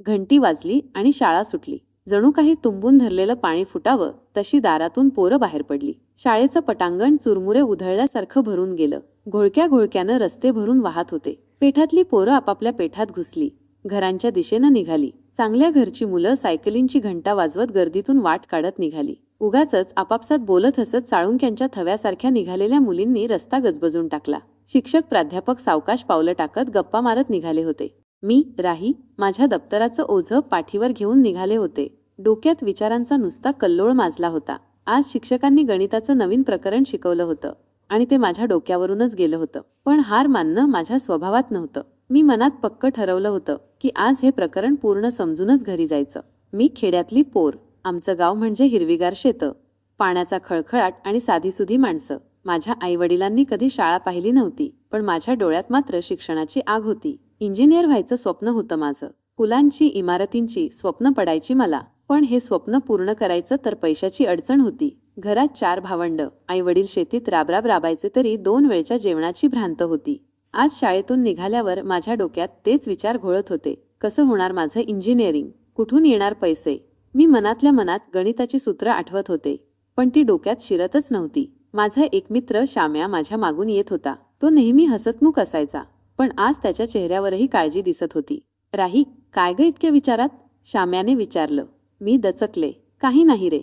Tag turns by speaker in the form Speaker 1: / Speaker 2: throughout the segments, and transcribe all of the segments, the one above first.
Speaker 1: घंटी वाजली आणि शाळा सुटली. जणू काही तुंबून धरलेलं पाणी फुटावं तशी दारातून पोरं बाहेर पडली. शाळेचं पटांगण चुरमुरे उधळल्यासारखं भरून गेलं. घोळक्या घोळक्यानं रस्ते भरून वाहत होते. पेठातली पोरं आपापल्या पेठात घुसली. घरांच्या दिशेनं निघाली. चांगल्या घरची मुलं सायकलींची घंटा वाजवत गर्दीतून वाट काढत निघाली. उगाचच आपापसात बोलत हसत चाळुंक्यांच्या थव्यासारख्या निघालेल्या मुलींनी रस्ता गजबजून टाकला. शिक्षक प्राध्यापक सावकाश पावलं टाकत गप्पा मारत निघाले होते. मी राही माझ्या दप्तराचं ओझं पाठीवर घेऊन निघाले होते. डोक्यात विचारांचा नुसता कल्लोळ माजला होता. आज शिक्षकांनी गणिताचं नवीन प्रकरण शिकवलं होतं आणि ते माझ्या डोक्यावरूनच गेलं होतं. पण हार मानणं माझ्या स्वभावात नव्हतं. मी मनात पक्क ठरवलं होतं की आज हे प्रकरण पूर्ण समजूनच घरी जायचं. मी खेड्यातली पोर. आमचं गाव म्हणजे हिरवीगार शेतं. पाण्याचा खळखळाट आणि साधीसुधी माणसं. माझ्या आईवडिलांनी कधी शाळा पाहिली नव्हती पण माझ्या डोळ्यात मात्र शिक्षणाची आग होती. इंजिनियर व्हायचं स्वप्न होतं माझं. फुलांची इमारतींची स्वप्न पडायची मला. पण हे स्वप्न पूर्ण करायचं तर पैशाची अडचण होती. घरात चार भावंड आई वडील शेतीत राबराब राबायचे तरी दोन वेळच्या जेवणाची भ्रांत होती. आज शाळेतून निघाल्यावर माझ्या डोक्यात तेच विचार घोळत होते. कसं होणार माझं इंजिनिअरिंग? कुठून येणार पैसे? मी मनातल्या मनात गणिताची सूत्र आठवत होते. पण ती डोक्यात शिरतच नव्हती. माझा एक मित्र श्याम्या माझ्या मागून येत होता. तो नेहमी हसतमुख असायचा. पण आज त्याच्या चेहऱ्यावरही काळजी दिसत होती. राही काय ग इतक्या विचारात? श्याम्याने विचारलं. मी दचकले. काही नाही रे.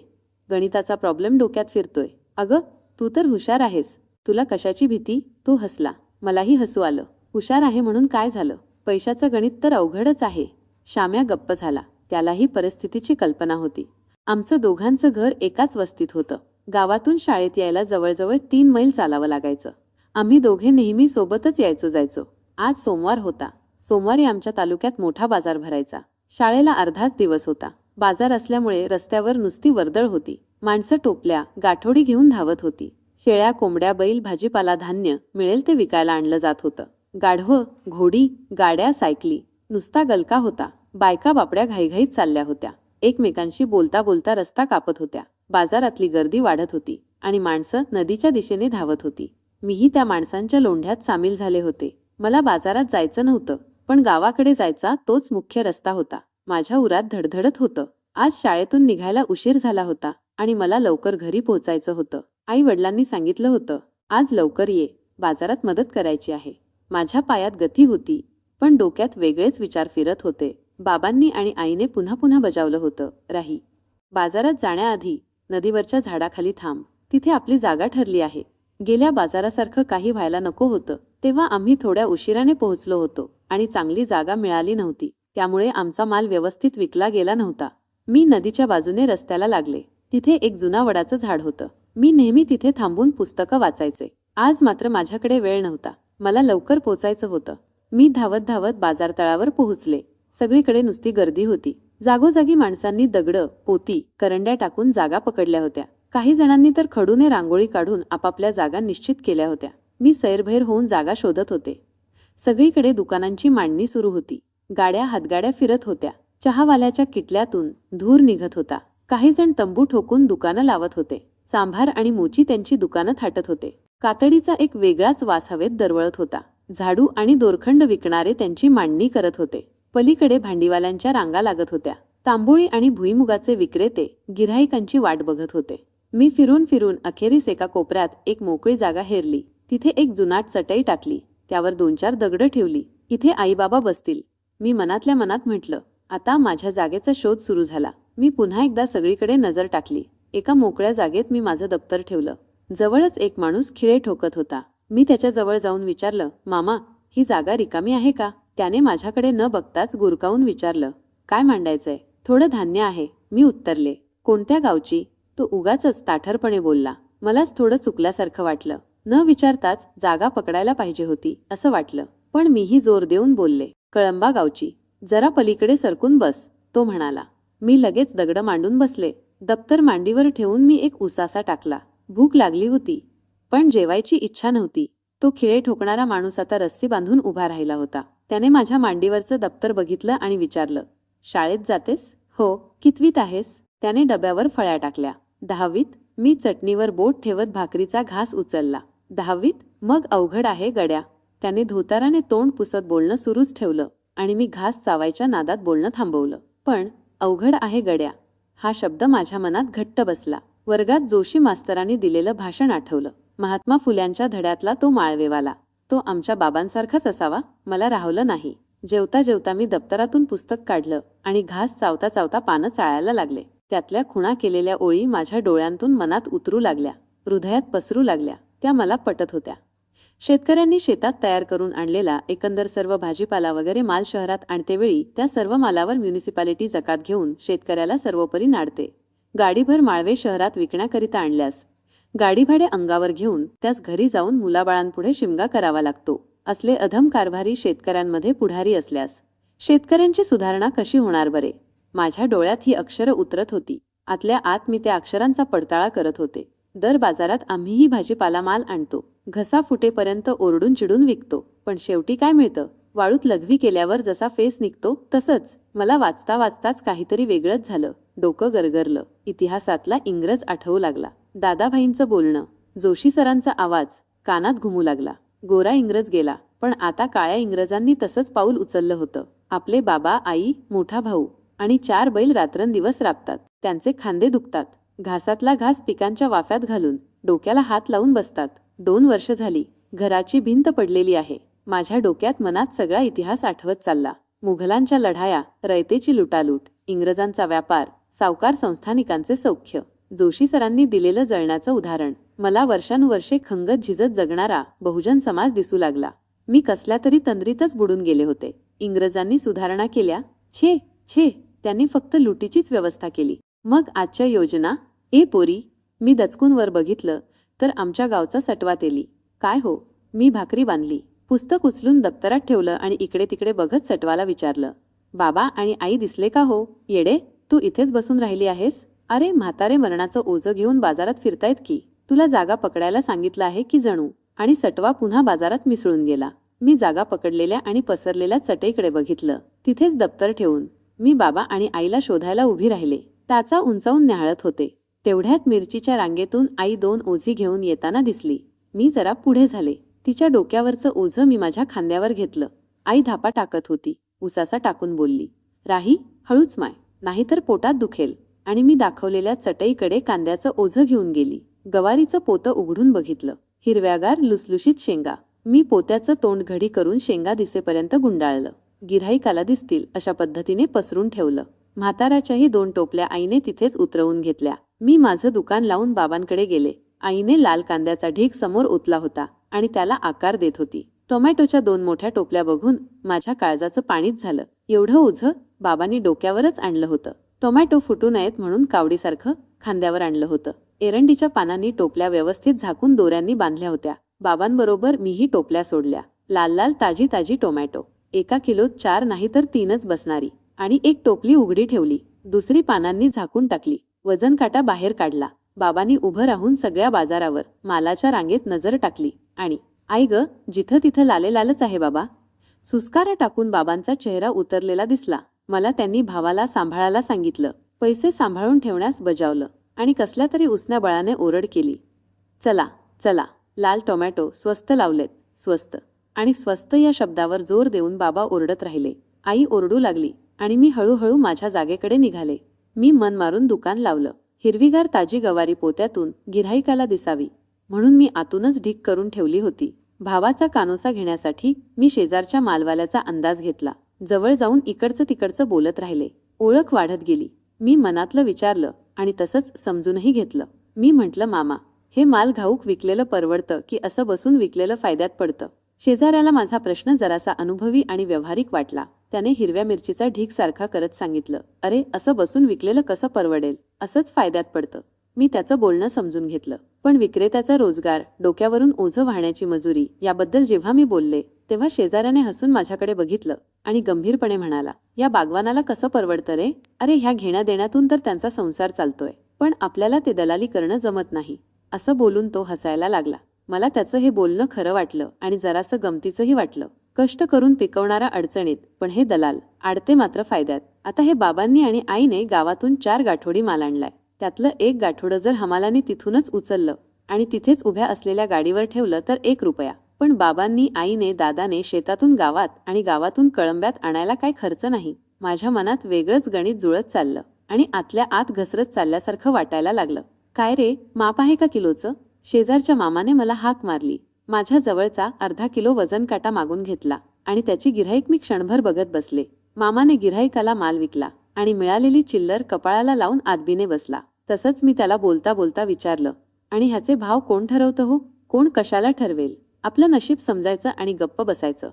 Speaker 1: गणिताचा प्रॉब्लेम डोक्यात फिरतोय. अगं तू तर हुशार आहेस. तुला कशाची भीती? तो हसला. मलाही हसू आलं. हुशार आहे म्हणून काय झालं? पैशाचं गणित तर अवघडच आहे. श्याम्या गप्प झाला. त्यालाही परिस्थितीची कल्पना होती. आमचं दोघांचं घर एकाच वस्तीत होतं. गावातून शाळेत यायला जवळजवळ तीन मैल चालावं लागायचं. आम्ही दोघे नेहमी सोबतच यायचो जायचो. आज सोमवार होता. सोमवारी आमच्या तालुक्यात मोठा बाजार भरायचा. शाळेला अर्धाच दिवस होता. बाजार असल्यामुळे रस्त्यावर नुसती वर्दळ होती. माणसं टोपल्या गाठोडी घेऊन धावत होती. शेळ्या कोंबड्या बैल भाजीपाला धान्य मिळेल ते विकायला आणलं जात होतं. गाढवं घोडी गाड्या सायकली नुसता गलका होता. बायका बापड्या घाईघाईत चालल्या होत्या. एकमेकांशी बोलता बोलता रस्ता कापत होत्या. बाजारातली गर्दी वाढत होती आणि माणसं नदीच्या दिशेने धावत होती. मीही त्या माणसांच्या लोंढ्यात सामील झाले होते. मला बाजारात जायचं नव्हतं पण गावाकडे जायचा तोच मुख्य रस्ता होता. माझ्या उरात धडधडत होतं. आज शाळेतून निघायला उशीर झाला होता आणि मला लवकर घरी पोहोचायचं होतं. आई वडिलांनी सांगितलं होतं आज लवकर ये बाजारात मदत करायची आहे. माझ्या पायात गती होती पण डोक्यात वेगळेच विचार फिरत होते. बाबांनी आणि आईने पुन्हा पुन्हा बजावलं होतं राही बाजारात जाण्याआधी नदीवरच्या झाडाखाली थांब तिथे आपली जागा ठरली आहे. गेल्या बाजारासारखं काही व्हायला नको होतं तेव्हा आम्ही थोड्या उशिराने पोहोचलो होतो आणि चांगली जागा मिळाली नव्हती. त्यामुळे आमचा माल व्यवस्थित विकला गेला नव्हता. मी नदीच्या बाजूने रस्त्याला लागले. तिथे एक जुना वडाचं झाड होतं. मी नेहमी तिथे थांबून पुस्तकं वाचायचे. आज मात्र माझ्याकडे वेळ नव्हता. मला लवकर पोचायचं होतं. मी धावत धावत बाजारतळावर पोहोचले. सगळीकडे नुसती गर्दी होती. जागोजागी माणसांनी दगडं पोती करंड्या टाकून जागा पकडल्या होत्या. काही जणांनी तर खडूने रांगोळी काढून आपापल्या जागा निश्चित केल्या होत्या. मी सैरभैर होऊन जागा शोधत होते. सगळीकडे दुकानांची मांडणी सुरू होती. गाड्या हातगाड्या फिरत होत्या. चहावाल्याच्या किटल्यातून धूर निघत होता. काही जण तंबू ठोकून दुकानं लावत होते. सांभार आणि मोची त्यांची दुकानं थाटत होते. कातडीचा एक वेगळाच वास हवेत दरवळत होता. झाडू आणि दोरखंड विकणारे त्यांची मांडणी करत होते. पलीकडे भांडीवाल्यांच्या रांगा लागत होत्या. तांबोळी आणि भुईमुगाचे विक्रेते गिऱ्हाईकांची वाट बघत होते. मी फिरून फिरून अखेरीस एका कोपऱ्यात एक मोकळी जागा हेरली. तिथे एक जुनाट चटई टाकली. त्यावर दोन चार दगडं ठेवली. इथे आईबाबा बसतील. मी मनातल्या मनात म्हटलं आता माझ्या जागेचा शोध सुरू झाला. मी पुन्हा एकदा सगळीकडे नजर टाकली. एका मोकळ्या जागेत मी माझं दप्तर ठेवलं. जवळच एक माणूस खिळे ठोकत होता. मी त्याच्याजवळ जाऊन विचारलं मामा ही जागा रिकामी आहे का? त्याने माझ्याकडे न बघताच गुरकावून विचारलं काय मांडायचंय? थोडं धान्य आहे. मी उत्तरले कोणत्या गावची? तो उगाचच ताठरपणे बोलला. मलाच थोडं चुकल्यासारखं वाटलं. न विचारताच जागा पकडायला पाहिजे होती असं वाटलं. पण मीही जोर देऊन बोलले कळंबा गावची जरा पलीकडे सरकून बस तो म्हणाला. मी लगेच दगड मांडून बसले. दप्तर मांडीवर ठेवून मी एक उसासा टाकला. भूक लागली होती पण जेवायची इच्छा नव्हती. तो खिळे ठोकणारा माणूस आता रस्सी बांधून उभा राहिला होता. त्याने माझ्या मांडीवरचं दप्तर बघितलं आणि विचारलं शाळेत जातेस? हो कितवीत आहेस? त्याने डब्यावर फळ्या टाकल्या. दहावीत मी चटणीवर बोट ठेवत भाकरीचा घास उचलला. दहावीत मग अवघड आहे गड्या. त्याने धोताराने तोंड पुसत बोलणं सुरूच ठेवलं आणि मी घास चावायच्या नादात बोलणं थांबवलं. पण अवघड आहे गड्या. हा शब्द माझ्या मनात घट्ट बसला. वर्गात जोशी मास्तरांनी दिलेलं भाषण आठवलं. महात्मा फुल्यांच्या धड्यातला तो माळवेवाला. तो आमच्या बाबांसारखाच असावा मला राहवलं नाही. जेवता जेवता मी दप्तरातून पुस्तक काढलं आणि घास चावता चावता पानं चाळायला लागले. त्यातल्या खुणा केलेल्या ओळी माझ्या डोळ्यांतून मनात उतरू लागल्या. हृदयात पसरू लागल्या. त्या मला पटत होत्या. शेतकऱ्यांनी शेतात तयार करून आणलेला एकंदर सर्व भाजीपाला वगैरे माल शहरात आणतेवेळी त्या सर्व मालावर म्युनिसिपालिटी जकात घेऊन शेतकऱ्याला सर्वोपरी नाडते. गाडीभर माळवे शहरात विकण्याकरिता आणल्यास गाडी भाडे अंगावर घेऊन त्यास घरी जाऊन मुलाबाळांपुढे शिमगा करावा लागतो असले अधम कारभारी शेतकऱ्यांमध्ये पुढारी असल्यास. शेतकऱ्यांची सुधारणा कशी होणार बरे? माझ्या डोळ्यात ही अक्षरं उतरत होती. आतल्या आत मी त्या अक्षरांचा पडताळा करत होते. दर बाजारात आम्हीही भाजीपाला माल आणतो. घसा फुटेपर्यंत ओरडून चिडून विकतो. पण शेवटी काय मिळतं? वाळूत लघवी केल्यावर जसा फेस निघतो तसंच. मला वाचता वाचताच काहीतरी वेगळंच झालं. डोकं गरगरलं. इतिहासातला इंग्रज आठवू लागला. दादाभाईंचं बोलणं. जोशी सरांचा आवाज. कानात घुमू लागला. गोरा इंग्रज गेला. पण आता काळ्या इंग्रजांनी तसंच पाऊल उचललं होतं. आपले बाबा आई मोठा भाऊ. आणि चार बैल रात्रंदिवस राबतात. त्यांचे खांदे दुखतात. घासातला घास पिकांच्या वाफ्यात घालून डोक्याला हात लावून बसतात. दोन वर्ष झाली. घराची भिंत पडलेली आहे. माझ्या डोक्यात मनात सगळा इतिहास आठवत चालला. मुघलांच्या लढाया रयतेची लुटालूट इंग्रजांचा व्यापार सावकार संस्थानिकांचे सौख्य जोशी सरांनी दिलेलं जळण्याचं उदाहरण. मला वर्षानुवर्षे खंगत झिजत जगणारा बहुजन समाज दिसू लागला. मी कसल्या तरी तंद्रीतच बुडून गेले होते. इंग्रजांनी सुधारणा केल्या. छे छे. त्यांनी फक्त लुटीचीच व्यवस्था केली. मग आजच्या योजना ए पोरी मी दचकून वर बघितलं तर आमच्या गावचा सटवा तेली. काय हो मी भाकरी बांधली. पुस्तक उचलून दप्तरात ठेवलं आणि इकडे तिकडे बघत सटवाला विचारलं. बाबा आणि आई दिसले का हो? येडे तू इथेच बसून राहिली आहेस? अरे म्हातारे मरणाचं ओझं घेऊन बाजारात फिरतायत की. तुला जागा पकडायला सांगितलं आहे की जणू. आणि सटवा पुन्हा बाजारात मिसळून गेला. मी जागा पकडलेल्या आणि पसरलेल्या चटईकडे बघितलं. तिथेच दप्तर ठेवून मी बाबा आणि आईला शोधायला उभी राहिले. टाचा उंचावून न्याहाळत होते. तेवढ्यात मिरचीच्या रांगेतून आई दोन ओझी घेऊन येताना दिसली. मी जरा पुढे झाले. तिच्या डोक्यावरचं ओझं मी माझ्या खांद्यावर घेतलं. आई धापा टाकत होती. उसासा टाकून बोलली राही हळूच माय. नाहीतर पोटात दुखेल. आणि मी दाखवलेल्या चटईकडे कांद्याचं ओझं घेऊन गेली. गवारीचं पोतं उघडून बघितलं. हिरव्यागार लुसलुशीत शेंगा. मी पोत्याचं तोंड घडी करून शेंगा दिसेपर्यंत गुंडाळलं. गिऱ्हाईकाला दिसतील अशा पद्धतीने पसरून ठेवलं. म्हाताऱ्याच्याही दोन टोपल्या आईने तिथेच उतरवून घेतल्या. मी माझं दुकान लावून बाबांकडे गेले. आईने लाल कांद्याचा ढीग समोर ओतला होता आणि त्याला आकार देत होती. टोमॅटोच्या दोन मोठ्या टोपल्या बघून माझ्या काळजाचं पाणीच झालं. एवढं ओझं बाबांनी डोक्यावरच आणलं होतं. टोमॅटो फुटू नयेत म्हणून कावडीसारखं खांद्यावर आणलं होतं. एरंडीच्या पानांनी टोपल्या व्यवस्थित झाकून दोऱ्यांनी बांधल्या होत्या. बाबांबरोबर मीही टोपल्या सोडल्या. लाल लाल ताजी ताजी टोमॅटो. एका किलोत चार नाही तर तीनच बसणारी. आणि एक टोपली उघडी ठेवली. दुसरी पानांनी झाकून टाकली. वजन काटा बाहेर काढला. बाबांनी उभं राहून सगळ्या बाजारावर मालाच्या रांगेत नजर टाकली. आणि आई ग जिथं तिथं लाले लालच आहे बाबा. सुस्कारा टाकून बाबांचा चेहरा उतरलेला दिसला. मला त्यांनी भावाला सांभाळायला सांगितलं. पैसे सांभाळून ठेवण्यास बजावलं. आणि कसल्या तरी उसन्या बळाने ओरड केली. चला चला. लाल टोमॅटो. स्वस्त लावलेत. स्वस्त. आणि स्वस्त या शब्दावर जोर देऊन बाबा ओरडत राहिले. आई ओरडू लागली आणि मी हळूहळू माझ्या जागेकडे निघाले. मी मन मारून दुकान लावलं. हिरवीगार ताजी गवारी पोत्यातून गिऱ्हाईकाला दिसावी. म्हणून मी आतूनच ढीक करून ठेवली होती. भावाचा कानोसा घेण्यासाठी मी शेजारच्या मालवाल्याचा अंदाज घेतला. जवळ जाऊन इकडचं तिकडचं बोलत राहिले. ओळख वाढत गेली. मी मनातलं विचारलं आणि तसंच समजूनही घेतलं. मी म्हटलं मामा हे माल घाऊक विकलेलं परवडतं की असं बसून विकलेलं फायद्यात पडतं? शेजाऱ्याला माझा प्रश्न जरासा अनुभवी आणि व्यावहारिक वाटला. त्याने हिरव्या मिरचीचा ढीक सारखा करत सांगितलं अरे असं बसून विकलेलं कसं परवडेल? असंच फायद्यात पडतं. मी त्याचं बोलणं समजून घेतलं. पण विक्रेत्याचा रोजगार डोक्यावरून ओझं वाहण्याची मजुरी याबद्दल जेव्हा मी बोलले तेव्हा शेजाऱ्याने हसून माझ्याकडे बघितलं आणि गंभीरपणे म्हणाला या बागवानाला कसं परवडतं रे? अरे ह्या घेण्या देण्यातून तर त्यांचा संसार चालतोय पण आपल्याला ते दलाली करणं जमत नाही. असं बोलून तो हसायला लागला. मला त्याचं हे बोलणं खरं वाटलं आणि जरासं गमतीचंही वाटलं. कष्ट करून पिकवणारा अडचणीत पण हे दलाल आडते मात्र फायद्यात. आता हे बाबांनी आणि आईने गावातून चार गाठोडी माल आणलाय. त्यातलं एक गाठोडं जर हमालाने तिथूनच उचललं आणि तिथेच उभ्या असलेल्या गाडीवर ठेवलं तर एक रुपया. पण बाबांनी आईने दादाने शेतातून गावात आणि गावातून कळंब्यात आणायला काय खर्च नाही. माझ्या मनात वेगळंच गणित जुळत चाललं आणि आतल्या आत घसरत चालल्यासारखं वाटायला लागलं. काय रे माप आहे का किलोचं? शेजारच्या मामाने मला हाक मारली. माझ्या जवळचा अर्धा किलो वजन काटा मागून घेतला आणि त्याची गिऱ्हाईक मी क्षणभर बघत बसले. मामाने गिऱ्हाईकाला माल विकला आणि मिळालेली चिल्लर कपाळाला लावून आदबीने बसला. तसंच मी त्याला बोलता बोलता विचारलं आणि ह्याचे भाव कोण ठरवतं हो? कोण कशाला ठरवेल? आपलं नशीब समजायचं आणि गप्प बसायचं.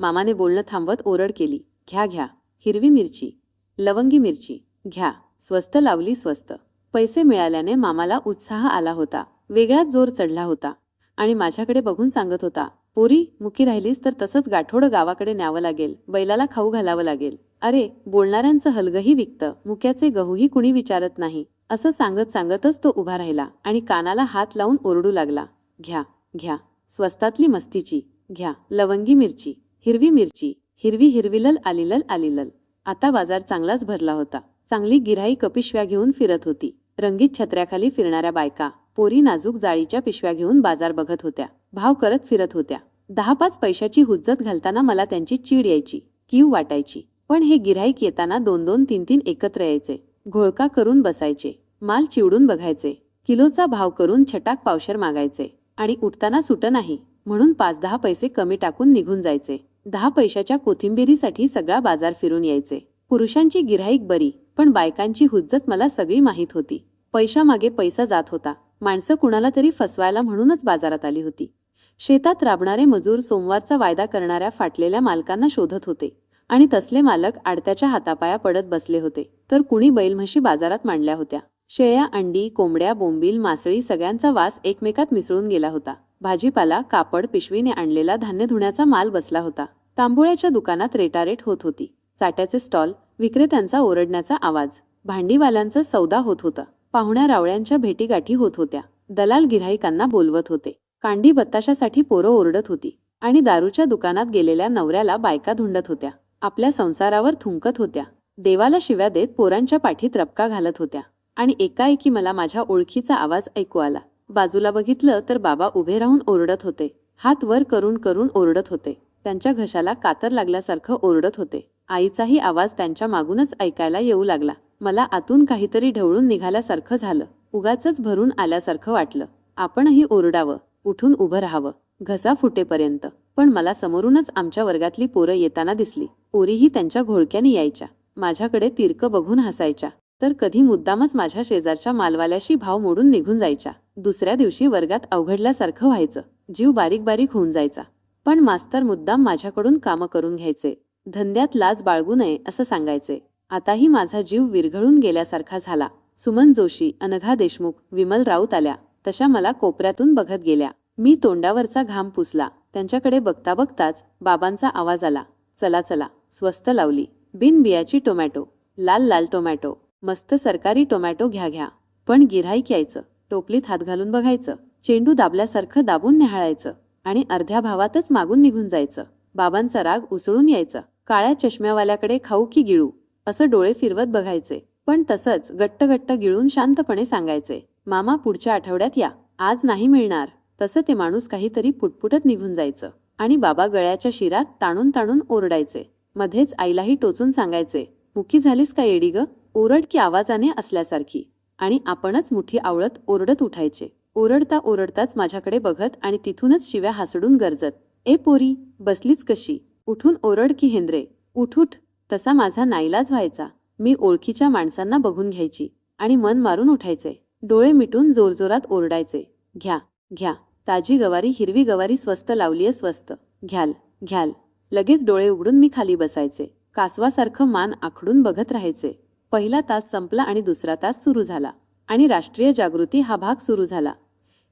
Speaker 1: मामाने बोलणं थांबवत ओरड केली घ्या घ्या हिरवी मिरची लवंगी मिरची घ्या स्वस्त लावली स्वस्त. पैसे मिळाल्याने मामाला उत्साह आला होता. वेगळाच जोर चढला होता आणि माझ्याकडे बघून सांगत होता पोरी मुकी राहिलीस तर तसंच गाठोडं गावाकडे न्यावं लागेल बैलाला खाऊ घालावं लागेल. अरे बोलणाऱ्यांचं हलगही विकतं मुक्याचे गहूही कुणी विचारत नाही. असं सांगत सांगतच तो उभा राहिला आणि कानाला हात लावून ओरडू लागला. घ्या घ्या स्वस्तातली मस्तीची घ्या लवंगी मिरची हिरवी मिरची हिरवी हिरविलल आलिलल आलिलल. आता बाजार चांगलाच भरला होता. चांगली गिऱ्हाई कपिशव्या घेऊन फिरत होती. रंगीत छत्र्याखाली फिरणाऱ्या बायका पोरी नाजूक जाळीच्या पिशव्या घेऊन बाजार बघत होत्या. भाव करत फिरत होत्या. दहा पाच पैशाची हुज्जत घालताना मला त्यांची चीड यायची कीव वाटायची. पण हे गिऱ्हाईक येताना दोन दोन तीन तीन एकत्र यायचे. घोळका करून बसायचे. माल चिवडून बघायचे. किलोचा भाव करून छटाक पावशर मागायचे. आणि उठताना सुट नाही म्हणून पाच दहा पैसे कमी टाकून निघून जायचे. दहा पैशाच्या कोथिंबिरीसाठी सगळा बाजार फिरून यायचे. पुरुषांची गिऱ्हाईक बरी पण बायकांची हुज्जत मला सगळी माहीत होती. पैशामागे पैसा जात होता. माणसं कुणाला तरी फसवायला म्हणूनच बाजारात आली होती. शेतात राबणारे मजूर सोमवारचा वायदा करणाऱ्या फाटलेल्या मालकांना शोधत होते आणि तसले मालक आडत्याच्या हातापाया पडत बसले होते. तर कुणी बैलम्हशी बाजारात मांडल्या होत्या. शेळ्या अंडी कोंबड्या बोंबील मासळी सगळ्यांचा वास एकमेकात मिसळून गेला होता. भाजीपाला कापड पिशवीने आणलेला धान्य धुण्याचा माल बसला होता. तांबोळ्याच्या दुकानात रेटारेट होत होती. चाट्याचे स्टॉल विक्रेत्यांचा ओरडण्याचा आवाज भांडीवाल्यांचा सौदा होत होता. पाहुण्या रावळ्यांच्या भेटीगाठी होत होत्या. दलाल गिऱ्हाईकांना बोलवत होते. कांडी बत्ताशासाठी पोरं ओरडत होती आणि दारूच्या दुकानात गेलेल्या नवऱ्याला बायका धुंडत होत्या. आपल्या संसारावर थुंकत होत्या. देवाला शिव्या देत पोरांच्या पाठीत रपका घालत होत्या. आणि एकाएकी मला माझ्या ओळखीचा आवाज ऐकू आला. बाजूला बघितलं तर बाबा उभे राहून ओरडत होते. हात वर करून करून ओरडत होते. त्यांच्या घशाला कातर लागल्यासारखं ओरडत होते. आईचाही आवाज त्यांच्या मागूनच ऐकायला येऊ लागला. मला आतून काहीतरी ढवळून निघाल्यासारखं झालं. उगाच भरून आल्यासारखं वाटलं. आपणही ओरडावं. उठून उभं राहावं. घसा फुटेपर्यंत. पण मला समोरूनच आमच्या वर्गातली पोरं येताना दिसली. पोरीही त्यांच्या घोळक्याने यायच्या. माझ्याकडे तिरकं बघून हसायच्या. तर कधी मुद्दामच माझ्या शेजारच्या मालवाल्याशी भाव मोडून निघून जायच्या. दुसऱ्या दिवशी वर्गात अवघडल्यासारखं व्हायचं. जीव बारीक बारीक होऊन जायचा. पण मास्तर मुद्दाम माझ्याकडून कामं करून घ्यायचे. धंद्यात लाज बाळगू नये असं सांगायचे. आताही माझा जीव विरघळून गेल्यासारखा झाला. सुमन जोशी अनघा देशमुख विमल राऊत आल्या. तशा मला कोपऱ्यातून बघत गेल्या. मी तोंडावरचा घाम पुसला. त्यांच्याकडे बघता बघताच बाबांचा आवाज आला. चला चला. स्वस्त लावली. बिन बियाची टोमॅटो. लाल लाल टोमॅटो. मस्त सरकारी टोमॅटो घ्या घ्या. पण गिऱ्हाईक यायचं. टोपलीत हात घालून बघायचं. चेंडू दाबल्यासारखं दाबून न्याहाळायचं आणि अर्ध्या भावातच मागून निघून जायचं. बाबांचा राग उसळून यायचा. काळ्या चष्म्यावाल्याकडे खाऊ की गिळू असं डोळे फिरवत बघायचे. पण तसंच गट्ट गट्ट गिळून शांतपणे सांगायचे मामा पुढच्या आठवड्यात या आज नाही मिळणार. तसं ते माणूस काहीतरी पुटपुटत निघून जायचं आणि बाबा गळ्याच्या शिरात ताणून ताणून ओरडायचे. मध्येच आईलाही टोचून सांगायचे मुकी झालीस का येडी ग? ओरड की आवाजाने असल्यासारखी. आणि आपणच मुठी आवळत ओरडत उठायचे. ओरडता ओरडताच माझ्याकडे बघत आणि तिथूनच शिव्या हासडून गरजत ए पोरी बसलीच कशी? उठून ओरड की हेंद्रे उठ उठ. तसा माझा नाईलाज व्हायचा. मी ओळखीच्या माणसांना बघून घ्यायची आणि मन मारून उठायचे. डोळे मिटून जोरजोरात ओरडायचे. घ्या घ्या. ताजी गवारी हिरवी गवारी स्वस्त लावलीये स्वस्त. घ्याल घ्याल. लगेच डोळे उघडून मी खाली बसायचे. कासवासारखं मान आखडून बघत राहायचे. पहिला तास संपला आणि दुसरा तास सुरू झाला आणि राष्ट्रीय जागृती हा भाग सुरू झाला.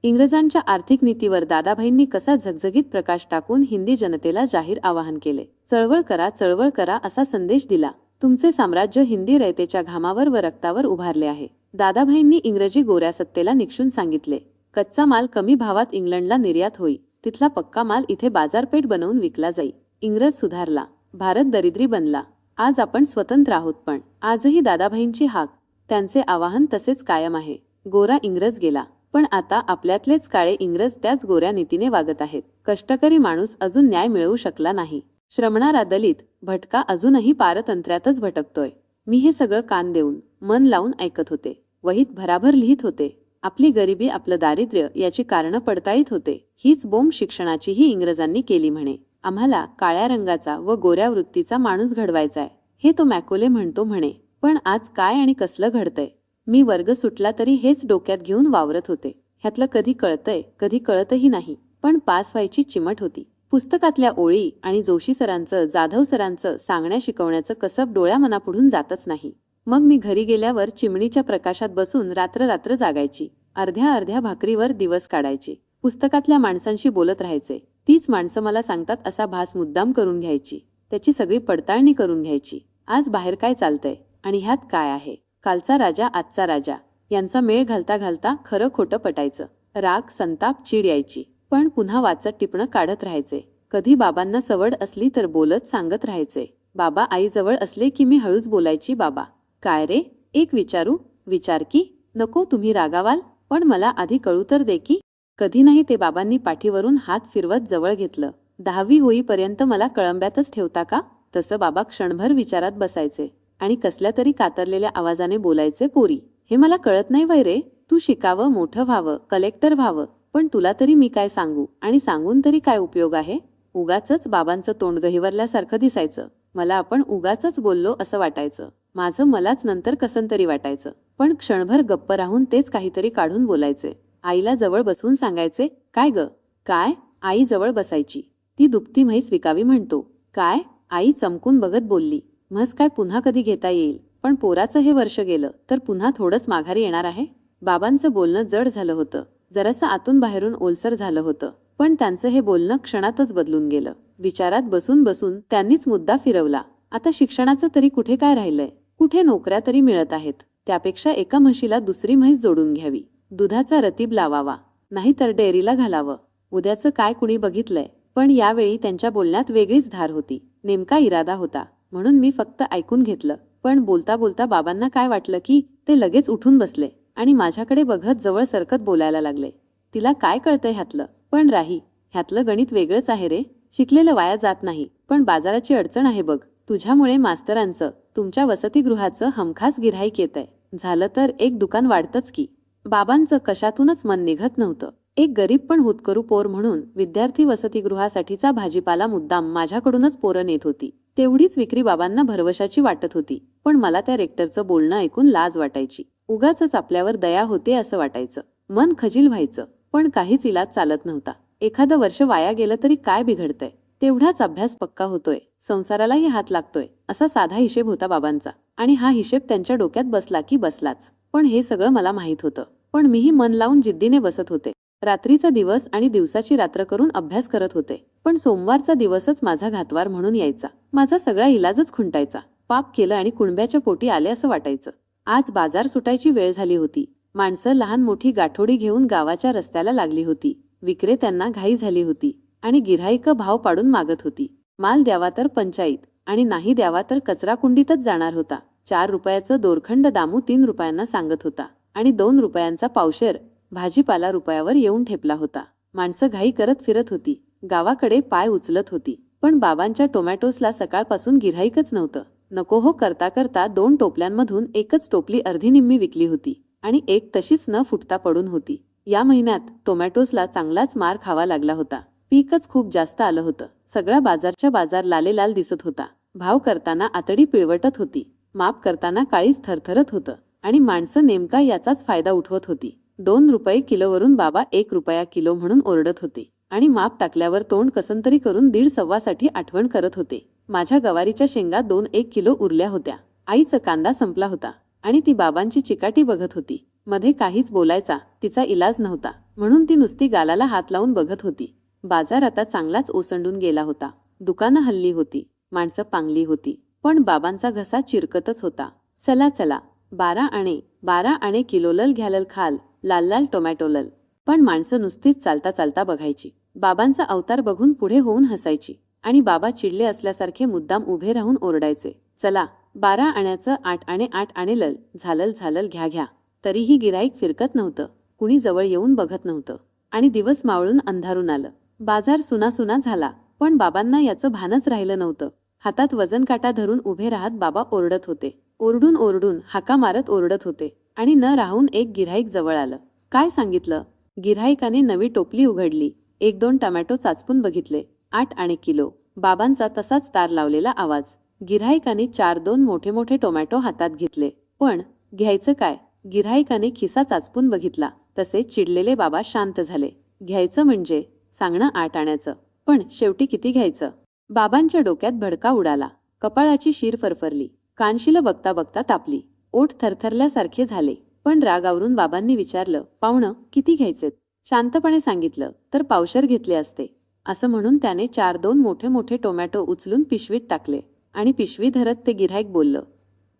Speaker 1: इंग्रजांच्या आर्थिक नीतीवर दादाभाईंनी कसा झगझगीत प्रकाश टाकून हिंदी जनतेला जाहीर आवाहन केले? चळवळ करा चळवळ करा असा संदेश दिला. तुमचे साम्राज्य हिंदी रयतेच्या घामावर व रक्तावर उभारले आहे. दादाभाईंनी इंग्रजी गोऱ्या सत्तेला निक्षून सांगितले. कच्चा माल कमी भावात इंग्लंडला निर्यात होई. तिथला पक्का माल इथे बाजारपेठ बनवून विकला जाई. इंग्रज सुधारला. भारत दरिद्री बनला. आज आपण स्वतंत्र आहोत पण. आजही दादाभाईंची हाक. त्यांचे आवाहन तसेच कायम आहे. गोरा इंग्रज गेला. पण आता आपल्यातलेच काळे इंग्रज त्याच गोऱ्या नीतीने वागत आहेत. कष्टकरी माणूस अजून न्याय मिळवू शकला नाही. श्रमणारा दलित भटका अजूनही पारतंत्र्यातच भटकतोय. मी हे सगळं कान देऊन मन लावून ऐकत होते. वहीत भराभर लिहित होते. आपली गरिबी आपलं दारिद्र्य याची कारणं पडताळीत होते. हीच बोंब शिक्षणाचीही इंग्रजांनी केली म्हणे. आम्हाला काळ्या रंगाचा व गोऱ्या वृत्तीचा माणूस घडवायचाय. हे तो मॅकोले म्हणतो म्हणे. पण आज काय आणि कसलं घडतंय? मी वर्ग सुटला तरी हेच डोक्यात घेऊन वावरत होते. ह्यातलं कधी कळतंय कधी कळतही नाही. पण पास व्हायची चिमट होती. पुस्तकातल्या ओळी आणि जोशी सरांचं जाधव सरांचं सांगण्या शिकवण्याचं कसब डोळ्या मनापुढून जातच नाही. मग मी घरी गेल्यावर चिमणीच्या प्रकाशात बसून रात्र रात्र जागायची. अर्ध्या अर्ध्या भाकरीवर दिवस काढायचे. पुस्तकातल्या माणसांशी बोलत राहायचे. तीच माणसं मला सांगतात असा भास मुद्दाम करून घ्यायची. त्याची सगळी पडताळणी करून घ्यायची. आज बाहेर काय चालतंय आणि ह्यात काय आहे? कालचा राजा आजचा राजा. यांचा मेळ घालता घालता खरं खोटं पटायचं. राग संताप चीड यायची. पण पुन्हा वाचत टिपणं काढत राहायचे. कधी बाबांना सवड असली तर बोलत सांगत राहायचे. बाबा आईजवळ असले की मी हळूच बोलायची बाबा. काय रे? एक विचारू? विचार की? नको तुम्ही रागावाल? पण मला आधी कळू तर दे की? कधी नाही ते बाबांनी पाठीवरून हात फिरवत जवळ घेतलं. दहावी होईपर्यंत मला कळंब्यातच ठेवता का? तसं बाबा क्षणभर विचारात बसायचे. आणि कसल्या तरी कातरलेल्या आवाजाने बोलायचे पोरी. हे मला कळत नाही वय रे तू शिकावं मोठं व्हावं कलेक्टर व्हावं. पण तुला तरी मी काय सांगू? आणि सांगून तरी काय उपयोग आहे? उगाच बाबांचं तोंड गहिवरल्यासारखं दिसायचं. मला आपण उगाच बोललो असं वाटायचं. माझं मलाच नंतर कसं तरी वाटायचं. पण क्षणभर गप्प राहून तेच काहीतरी काढून बोलायचे. आईला जवळ बसवून सांगायचे काय ग? काय? आई जवळ बसायची. ती दुपती म्हैस विकावी म्हणतो. काय? आई चमकून बघत बोलली. म्हस काय पुन्हा कधी घेता येईल? पण पोराचं हे वर्ष गेलं तर पुन्हा थोडंच माघारी येणार आहे? बाबांचं बोलणं जड झालं होतं. जरासं आतून बाहेरून ओलसर झालं होतं. पण त्यांचं हे बोलणं क्षणातच बदलून गेलं. विचारात बसून बसून त्यांनीच मुद्दा फिरवला. आता शिक्षणाचं तरी कुठे काय राहिलंय? कुठे नोकऱ्या तरी मिळत आहेत? त्यापेक्षा एका म्हशीला दुसरी म्हैस जोडून घ्यावी. दुधाचा रतीब लावावा. नाहीतर डेअरीला घालावं. उद्याचं काय कुणी बघितलंय? पण यावेळी त्यांच्या बोलण्यात वेगळीच धार होती. नेमका इरादा होता. म्हणून मी फक्त ऐकून घेतलं. पण बोलता बोलता बाबांना काय वाटलं की ते लगेच उठून बसले आणि माझ्याकडे बघत जवळ सरकत बोलायला लागले. तिला काय कळतंय ह्यातलं? पण राही ह्यातलं गणित वेगळंच आहे रे. शिकलेलं वाया जात नाही. पण बाजाराची अडचण आहे बघ. तुझ्यामुळे मास्तरांचं तुमच्या वसतिगृहाचं हमखास गिऱ्हाईक येतंय. झालं तर एक दुकान वाढतंच की. बाबांचं कशातूनच मन निघत नव्हतं. एक गरीब पण हुतकरू पोर म्हणून विद्यार्थी वसतिगृहासाठीचा भाजीपाला मुद्दाम माझ्याकडूनच पोरं नेत होती. तेवढीच विक्री बाबांना भरवशाची वाटत होती. पण मला त्या रेक्टरचं बोलणं ऐकून लाज वाटायची. उगाच आपल्यावर दया होते असं वाटायचं. मन खजील व्हायचं. पण काहीच इलाज चालत नव्हता. एखादं वर्ष वाया गेलं तरी काय बिघडतंय? तेवढाच अभ्यास पक्का होतोय. संसारालाही हात लागतोय. असा साधा हिशेब होता बाबांचा. आणि हा हिशेब त्यांच्या डोक्यात बसला की बसलाच. पण हे सगळं मला माहीत होतं. पण मीही मन लावून जिद्दीने बसत होते. रात्रीचा दिवस आणि दिवसाची रात्र करून अभ्यास करत होते. पण सोमवारचा दिवसच माझा घातवार म्हणून यायचा. माझा सगळा इलाजच खुंटायचा. पाप केलं आणि कुणब्याच्या पोटी आले असं वाटायचं. आज बाजार सुटायची वेळ झाली होती. माणसं लहान मोठी गाठोडी घेऊन गावाच्या रस्त्याला लागली होती. विक्रेत्यांना घाई झाली होती आणि गिऱ्हाईक भाव पाडून मागत होती. माल द्यावा तर पंचायत आणि नाही द्यावा तर कचरा कुंडीतच जाणार होता. चार रुपयाचं दोरखंड दामू तीन रुपयांना सांगत होता आणि दोन रुपयांचा पावशेर भाजीपाला रुपयावर येऊन ठेपला होता. माणसं घाई करत फिरत होती. गावाकडे पाय उचलत होती. पण बाबांच्या टोमॅटोसला सकाळपासून गिऱ्हाईकच नव्हतं. नको हो करता करता दोन टोपल्यांमधून एकच टोपली अर्धी निम्मी विकली होती आणि एक तशीच न फुटता पडून होती. या महिन्यात टोमॅटोसला चांगलाच मार खावा लागला होता. पीकच खूप जास्त आलं होतं. सगळा बाजारच्या बाजार लाले लाल दिसत होता. भाव करताना आतडी पिळवटत होती. माप करताना काळीच थरथरत होतं. आणि माणसं नेमका याचाच फायदा उठवत होती. दोन रुपये किलोवरून बाबा एक रुपया किलो म्हणून ओरडत होते. आणि माप टाकल्यावर तोंड कसंतरी करून दीड सव्वासाठी आठवण करत होते. माझ्या गवारीच्या शेंगा दोन एक किलो उरल्या होत्या. आईचा कांदा संपला होता. आणि ती बाबांची चिकाटी बघत होती. मध्ये काहीच बोलायचा तिचा इलाज नव्हता. म्हणून ती नुसती गालाला हात लावून बघत होती. बाजार आता चांगलाच ओसंडून गेला होता. दुकानं हल्ली होती. माणसं पांगली होती. पण बाबांचा घसा चिरकतच होता. चला चला. बारा आणे बारा आणे किलोलल घ्यालल खाल. लाल लाल टोमॅटोलल पण माणसं नुसतीच चालता चालता बघायची. बाबांचा अवतार बघून पुढे होऊन हसायची. आणि बाबा चिडले असल्यासारखे मुद्दाम उभे राहून ओरडायचे. चला बारा आण्याचं आठ आणे आठ आणे लल. झालल झालल घ्या घ्या. तरीही गिराईक फिरकत नव्हतं. कुणी जवळ येऊन बघत नव्हतं. आणि दिवस मावळून अंधारून आलं. बाजार सुनासुना झाला. पण बाबांना याचं भानच राहिलं नव्हतं. हातात वजन काटा धरून उभे राहत बाबा ओरडत होते. ओरडून ओरडून हाका मारत ओरडत होते. आणि न राहून एक गिऱ्हाईक जवळ आलं. काय सांगितलं? गिऱ्हाईकाने नवी टोपली उघडली. एक दोन टमॅटो चाचपून बघितले. आठ आणि किलो. बाबांचा तसाच तार लावलेला आवाज. गिऱ्हाईकाने चार दोन मोठे मोठे टोमॅटो हातात घेतले. पण घ्यायचं काय? गिऱ्हाईकाने खिसा चाचपून बघितला. तसे चिडलेले बाबा शांत झाले. घ्यायचं म्हणजे? सांगणं आठ आणायचं पण शेवटी किती घ्यायचं? बाबांच्या डोक्यात भडका उडाला. कपाळाची शीर फरफरली. कानशिलं बघता बघता तापली. ओठ थरथरल्यासारखे झाले. पण रागावरून बाबांनी विचारलं पाहुणं किती घ्यायचेत? शांतपणे सांगितलं तर पावशर घेतले असते. असं म्हणून त्याने चार दोन मोठे मोठे टोमॅटो उचलून पिशवीत टाकले आणि पिशवी धरत ते गिऱ्हाईक बोललं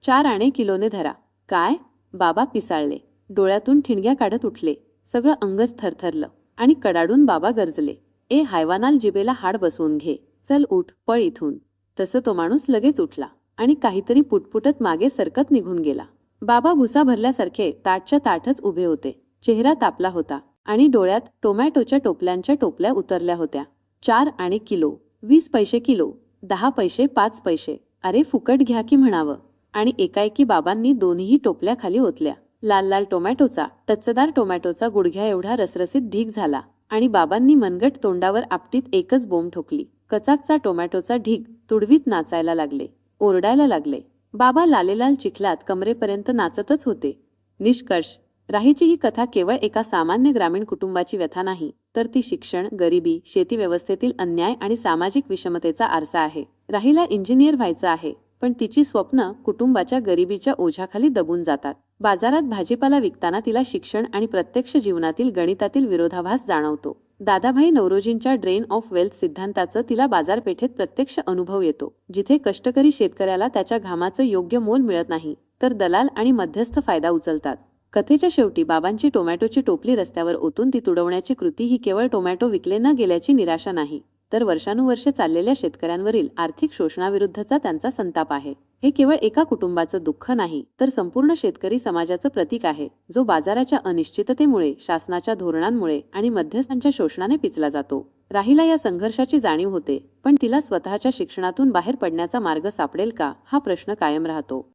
Speaker 1: चार आणे किलोने धरा. काय? बाबा पिसाळले. डोळ्यातून ठिणग्या काढत उठले. सगळं अंगच थरथरलं आणि कडाडून बाबा गरजले ए हायवानाल जिबेला हाड बसवून घे. चल उठ पळ इथून. तसं तो माणूस लगेच उठला. आणि काहीतरी पुटपुटत मागे सरकत निघून गेला. बाबा भुसा भरल्यासारखे ताटच्या ताटच उभे होते. चेहरा तापला होता आणि डोळ्यात टोमॅटोच्या टोपल्यांच्या टोपल्या उतरल्या होत्या. चार आणि किलो वीस पैसे किलो दहा पैसे पाच पैसे अरे फुकट घ्या की म्हणावं. आणि एकाएकी बाबांनी दोन्ही टोपल्या खाली ओतल्या. लाल लाल टोमॅटोचा टच्चदार टोमॅटोचा गुडघ्या एवढा रसरसीत ढीग झाला आणि बाबांनी मनगट तोंडावर आपटीत एकच बोंब ठोकली. कचाकचा टोमॅटोचा ढीग तुडवीत नाचायला लागले. ओरडायला लागले. बाबा लालेलाल चिखलात कमरेपर्यंत नाचतच होते. निष्कर्ष राहीची ही कथा केवळ एका सामान्य ग्रामीण कुटुंबाची व्यथा नाही तर ती शिक्षण गरिबी शेती व्यवस्थेतील अन्याय आणि सामाजिक विषमतेचा आरसा आहे. राहीला इंजिनियर व्हायचं आहे पण तिची स्वप्न कुटुंबाच्या गरिबीच्या ओझ्याखाली दबून जातात. बाजारात भाजीपाला विकताना तिला शिक्षण आणि प्रत्यक्ष जीवनातील गणितातील विरोधाभास जाणवतो. दादाभाई नवरोजींच्या ड्रेन ऑफ वेल्थ सिद्धांताचं तिला बाजारपेठेत प्रत्यक्ष अनुभव येतो जिथे कष्टकरी शेतकऱ्याला त्याच्या घामाचं योग्य मोल मिळत नाही तर दलाल आणि मध्यस्थ फायदा उचलतात. कथेच्या शेवटी बाबांची टोमॅटोची टोपली रस्त्यावर ओतून ती तुडवण्याची कृती ही केवळ टोमॅटो विकले न गेल्याची निराशा नाही. तर वर्षानुवर्षे चाललेल्या शेतकऱ्यांवरील आर्थिक शोषणाविरुद्धचा त्यांचा संताप आहे. हे केवळ एका कुटुंबाचं दुःख नाही तर संपूर्ण शेतकरी समाजाचं प्रतीक आहे जो बाजाराच्या अनिश्चिततेमुळे शासनाच्या धोरणांमुळे आणि मध्यस्थांच्या शोषणाने पिचला जातो. राहीला या संघर्षाची जाणीव होते पण तिला स्वतःच्या शिक्षणातून बाहेर पडण्याचा मार्ग सापडेल का हा प्रश्न कायम राहतो.